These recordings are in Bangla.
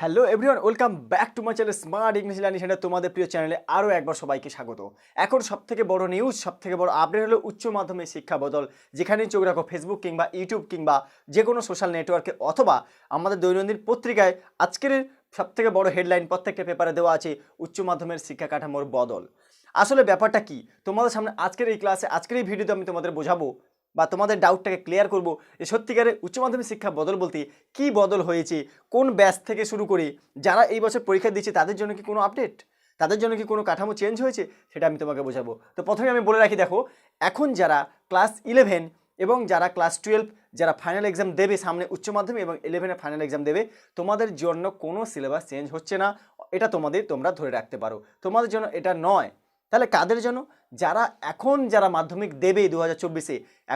Hello everyone welcome back to my channel smart English learning centre তোমাদের প্রিয় চ্যানেলে আরও একবার সবাইকে স্বাগত। এখন সব থেকে বড় নিউজ সব থেকে বড় আপডেট হলো উচ্চ মাধ্যমিক শিক্ষা বদল। যেখানে চোখ রাখো ফেসবুক কিংবা ইউটিউব কিংবা যে কোনো সোশ্যাল নেটওয়ার্কে অথবা আমাদের দৈনন্দিন পত্রিকায় আজকের সব থেকে বড় হেডলাইন প্রত্যেকটা পেপারে দেওয়া আছে, উচ্চ মাধ্যমিক শিক্ষা কাঠামোর বদল। আসলে ব্যাপারটা কি? তোমাদের সামনে আজকের এই ক্লাসে আজকের এই ভিডিওতে আমি তোমাদের বোঝাবো বা তোমাদের ডাউটটাকে ক্লিয়ার করব, যে সত্যিকারের উচ্চ মাধ্যমিক শিক্ষা বদল বলতে কি বদল হয়েছে, কোন ব্যাচ থেকে শুরু করে যারা এই বছর পরীক্ষা দিচ্ছে, তাদের জন্য কি কোনো আপডেট তাদের জন্য কি কোনো কাঠামো চেঞ্জ হয়েছে? সেটা আমি তোমাকে বোঝাবো। তো প্রথমে আমি বলে রাখি, দেখো, এখন যারা ক্লাস ইলেভেন এবং যারা ক্লাস টুয়েলভ যারা ফাইনাল এক্সাম দেবে সামনে উচ্চ মাধ্যমিক এবং ইলেভেনে ফাইনাল এক্সাম দেবে, তোমাদের জন্য কোনো সিলেবাস চেঞ্জ হচ্ছে না। এটা তোমাদের তোমরা ধরে রাখতে পারো। তোমাদের জন্য এটা নয় তাহলে কাদের জন্য? যারা এখন যারা মাধ্যমিক দেবে দু হাজার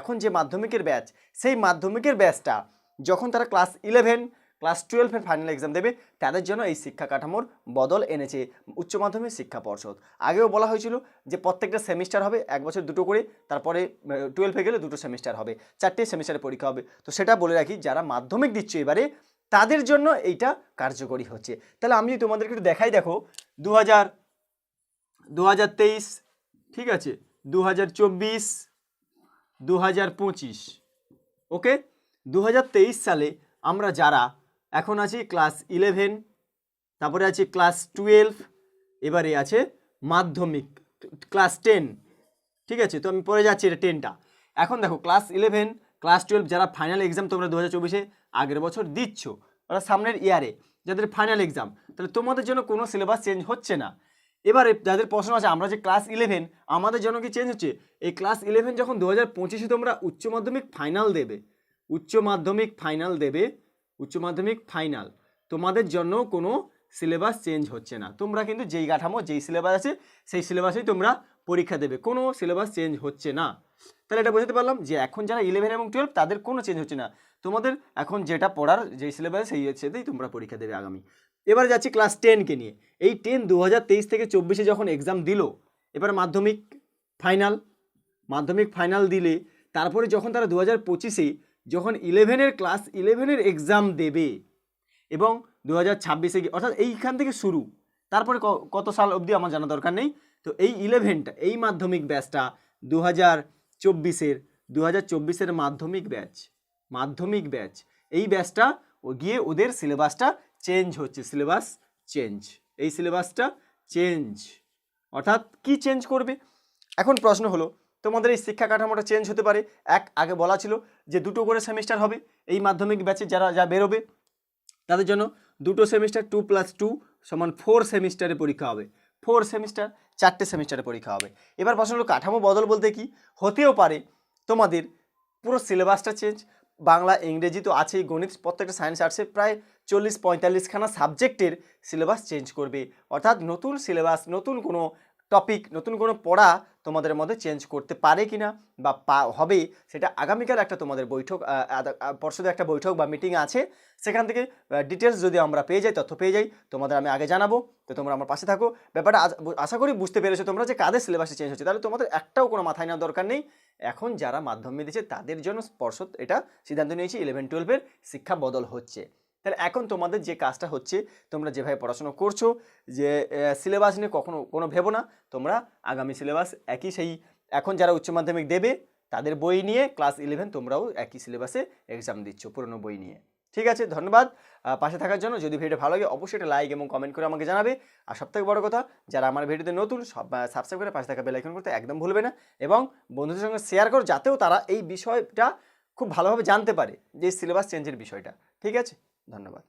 এখন যে মাধ্যমিকের ব্যাচ, সেই মাধ্যমিকের ব্যাচটা যখন তারা ক্লাস ইলেভেন, ক্লাস টুয়েলভের ফাইনাল এক্সাম দেবে, তাদের জন্য এই শিক্ষা কাঠামোর বদল এনেছে উচ্চ মাধ্যমিক শিক্ষা পর্ষদ। আগেও বলা হয়েছিল যে প্রত্যেকটা সেমিস্টার হবে এক বছর দুটো করে, তারপরে টুয়েলভে গেলে দুটো সেমিস্টার হবে, চারটে সেমিস্টারে পরীক্ষা হবে। তো সেটা বলে রাখি, যারা মাধ্যমিক দিচ্ছে এবারে, তাদের জন্য এইটা কার্যকরী হচ্ছে। তাহলে আমি তোমাদেরকে একটু দেখাই দেখো দু হাজার দু হাজার তেইশ, ঠিক আছে? দু হাজার চব্বিশ দু হাজার পঁচিশ, ওকে? দু হাজার তেইশ সালে আমরা যারা, এখন আছি ক্লাস ইলেভেন, তারপরে আছে ক্লাস টুয়েলভ, এবারে আছে মাধ্যমিক, ক্লাস টেন, ঠিক আছে? তো আমি পরে যাচ্ছি এটা টেনটা। এখন দেখো, ক্লাস ইলেভেন, ক্লাস টুয়েলভ যারা ফাইনাল এক্সাম তোমরা দু হাজার চব্বিশে আগের বছর দিচ্ছ, ওরা সামনের ইয়ারে, যাদের ফাইনাল এক্সাম তাহলে তোমাদের জন্য কোনো সিলেবাস চেঞ্জ হচ্ছে না। এবারে যাদের প্রশ্ন আছে, আমরা যে ক্লাস ইলেভেন আমাদের জন্য কি চেঞ্জ হচ্ছে? এই ক্লাস ইলেভেন যখন দু হাজার পঁচিশে তোমরা উচ্চ মাধ্যমিক ফাইনাল দেবে, উচ্চ মাধ্যমিক ফাইনাল দেবে, উচ্চ মাধ্যমিক ফাইনাল তোমাদের জন্য কোনো সিলেবাস চেঞ্জ হচ্ছে না। তোমরা কিন্তু যেই কাঠামো, যেই সিলেবাস আছে, সেই সিলেবাসেই তোমরা পরীক্ষা দেবে। কোনো সিলেবাস চেঞ্জ হচ্ছে না। তাহলে এটা বোঝাতে পারলাম যে এখন যারা ইলেভেন এবং টুয়েলভ তাদের কোনো চেঞ্জ হচ্ছে না। তোমাদের এখন যেটা পড়ার, যেই সিলেবাস সেই সেটাই তোমরা পরীক্ষা দেবে আগামী। এবার যাচ্ছি ক্লাস টেনকে নিয়ে। এই টেন দু হাজার তেইশ থেকে চব্বিশে যখন এক্সাম দিল, এবার মাধ্যমিক ফাইনাল মাধ্যমিক ফাইনাল দিলে তারপরে যখন তারা দু হাজার পঁচিশে, যখন ইলেভেনের ক্লাস ইলেভেনের এক্সাম দেবে এবং দু হাজার ছাব্বিশে গিয়ে, অর্থাৎ এইখান থেকে শুরু। তারপরে কত সাল অবধি আমার জানা দরকার নেই। তো এই ইলেভেনটা এই মাধ্যমিক ব্যাচটা দু হাজার চব্বিশের দু হাজার চব্বিশের মাধ্যমিক ব্যাচ মাধ্যমিক ব্যাচ এই ব্যাচটা গিয়ে ওদের সিলেবাসটা চেঞ্জ হচ্ছে, সিলেবাস চেঞ্জ। এই সিলেবাসটা চেঞ্জ। অর্থাৎ কি চেঞ্জ করবে? এখন প্রশ্ন হলো, তোমাদের এই শিক্ষা কাঠামোটা চেঞ্জ হতে পারে। এক, আগে বলা ছিল যে দুটো করে সেমিস্টার হবে, এই মাধ্যমিক ব্যাচে যারা, যা বেরোবে, তাদের জন্য দুটো সেমিস্টার টু প্লাস টু সমান ফোর সেমিস্টারে পরীক্ষা হবে। ফোর সেমিস্টার, চারটে সেমিস্টারে পরীক্ষা হবে। এবার প্রশ্ন হলো, কাঠামো বদল বলতে কি? হতেও পারে। তোমাদের পুরো সিলেবাসটা চেঞ্জ। বাংলা, ইংরেজি তো আছেই, গণিত প্রত্যেকটা সায়েন্স আর্টসে প্রায় চল্লিশ পঁয়তাল্লিশখানা সাবজেক্টের সিলেবাস চেঞ্জ করবে। অর্থাৎ নতুন সিলেবাস নতুন কোনো টপিক নতুন কোনো পড়া তোমাদের মধ্যে চেঞ্জ করতে পারে কিনা বা পা- হবে, সেটা আগামীকাল একটা তোমাদের বৈঠক পরশুদের একটা বৈঠক বা মিটিং আছে। সেখান থেকে ডিটেলস যদি আমরা পেয়ে যাই, তথ্য পেয়ে যাই, তোমাদের আমি আগে জানাব। তো তোমরা আমার পাশে থাকো। ব্যাপারটা আশা করি বুঝতে পেরেছ তোমরা যে কাদের সিলেবাসে চেঞ্জ হচ্ছে। তাহলে তোমাদের একটাও কোনো মাথায় নেওয়ার দরকার নেই। এখন যারা মাধ্যমিক দিচ্ছে, তাদের জন্য পর্ষদ এটা সিদ্ধান্ত নিয়েছে ইলেভেন টুয়েলভের শিক্ষা বদল হচ্ছে। তাহলে এখন তোমাদের যে কাজটা হচ্ছে, তোমরা যেভাবে পড়াশোনা করছ, যে সিলেবাস নিয়ে কখনো কোনো ভেবো না, তোমরা আগামী সিলেবাস একই সেই, এখন যারা উচ্চ মাধ্যমিক দেবে, তাদের বই নিয়ে ক্লাস ইলেভেন তোমরাও একই সিলেবাসে এক্সাম দিচ্ছ, পুরনো বই নিয়ে। ঠিক আছে, ধন্যবাদ। পাশে থাকার জন্য যদি ভিডিওটা ভালো লাগে, অবশ্যই একটা লাইক এবং কমেন্ট করে আমাকে জানাবে। আর সবথেকে বড় কথা, যারা আমার ভিডিওতে নতুন, সব সাবস্ক্রাইব করে পাশে থাকা বেলাইকন করতে একদম ভুলবে না এবং বন্ধুদের সঙ্গে শেয়ার করো, যাতেও তারা এই বিষয়টা খুব ভালোভাবে জানতে পারে, যে সিলেবাস চেঞ্জের বিষয়টা। ঠিক আছে? ধন্যবাদ।